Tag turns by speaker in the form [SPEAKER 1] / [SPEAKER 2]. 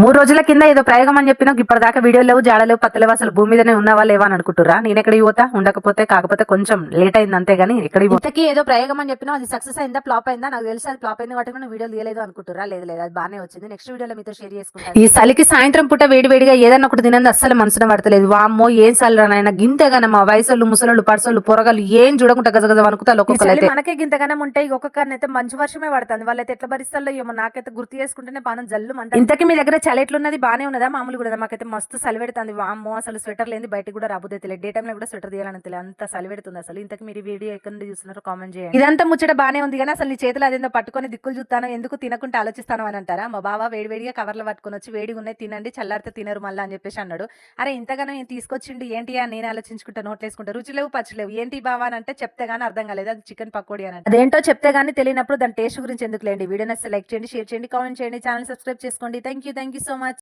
[SPEAKER 1] మూడు రోజుల కింద ఏదో ప్రయోగం అని చెప్పినా ఇప్పటిదాకా వీడియో లేవు జాడలేవు పత్తలేవు అసలు భూమి మీదనే ఉన్నావా లేవా అని అనుకుంటురా నేను ఎక్కడికి పోతా ఉండకపోతే కాకపోతే కొంచెం లేట్ అయింది అంతే గానీ ఎక్కడికి ఇంతకీ ఏదో ప్రయోగం అని చెప్పినా అది సక్సెస్ అయిందా ఫ్లాప్ అయిందా? నాకు తెలిసి అది ఫ్లాప్ అయింది కాబట్టి నేను వీడియో తీయలేదు అనుకుంటురా లేదు లేదు అది బాగానే వచ్చింది. నెక్స్ట్ వీడియోలో మీతో షేర్ చేసుకుంటాను. ఈ చలికి సాయంత్రం పూట వేడి వేడిగా ఏదన్నా ఒకటి తినంది అస్సలు మనసున పడతలేదు. వామ్మో ఏం చల్లరానైనా గింతేగానే మా వయసులు ముసలోళ్ళు పడసోళ్ళు పొరగాలు ఏం చూడకుండా గజగజ అనుకుంటా ఒక్కొక్కరు అయితే. మనకే గింతగానే ఉంటాయి ఒక్కొక్కరిని అయితే మంచి వర్షమే పడుతుంది. వాళ్ళైతే ఎట్లా భరిస్తాలో ఏమో నాకైతే గుర్తు చేసుకుంటేనే పానం జల్లు మంట. ఇంతకీ మీ దగ్గర చాలా ఎట్లున్నది బానే ఉన్నదా? మామూలు కూడా మాకైతే మస్తు చలి పెడుతుంది. వామ్మో అసలు స్వెటర్ లేని బయటకు కూడా రాబోతే తెలియదు డే టైంలో కూడా స్వెటర్ తీయాలని తెలియదు. అంత చలి పెడుతుంది అసలు. ఇంతకు మీరు వీడియో ఎక్కడ చూస్తున్నారో కామెంట్ చేయండి. ఇదంతా ముచ్చట బానే ఉంది కానీ అసలు నీ చేతులు అదేందో పట్టుకొని దిక్కులు చూస్తాను ఎందుకు తినకుంటే ఆలోచిస్తాను అని అంటారా? మా బావ వేడి వేడిగా కవర్లో పట్టుకొని వచ్చి వేడిగా ఉన్నాయి తినండి చల్లారితే తినరు మళ్ళీ అని చెప్పేసి అన్నాడు. అరే ఇంతగానో నేను తీసుకొచ్చిండు? ఏంటి అని నేను ఆలోచించుకుంటా నోట్లేసుకుంటా. రుచి లేవు పచ్చలేవు ఏంటి బావా అని అంటే చెప్తే గానీ అర్థం కాలేదు. అది చికెన్ పకోడీ అని అంటే. అదేంటో చెప్తే గానీ తెలియనప్పుడు దాని టేస్ట్ గురించి ఎందుకు లేండి వీడియోని సెలెక్ట్ చేయండి షేర్ చేయండి కామెంట్ చేయండి. ఛానల్ సబ్స్క్రైబ్ చేసుకోండి. Thank you thank you so much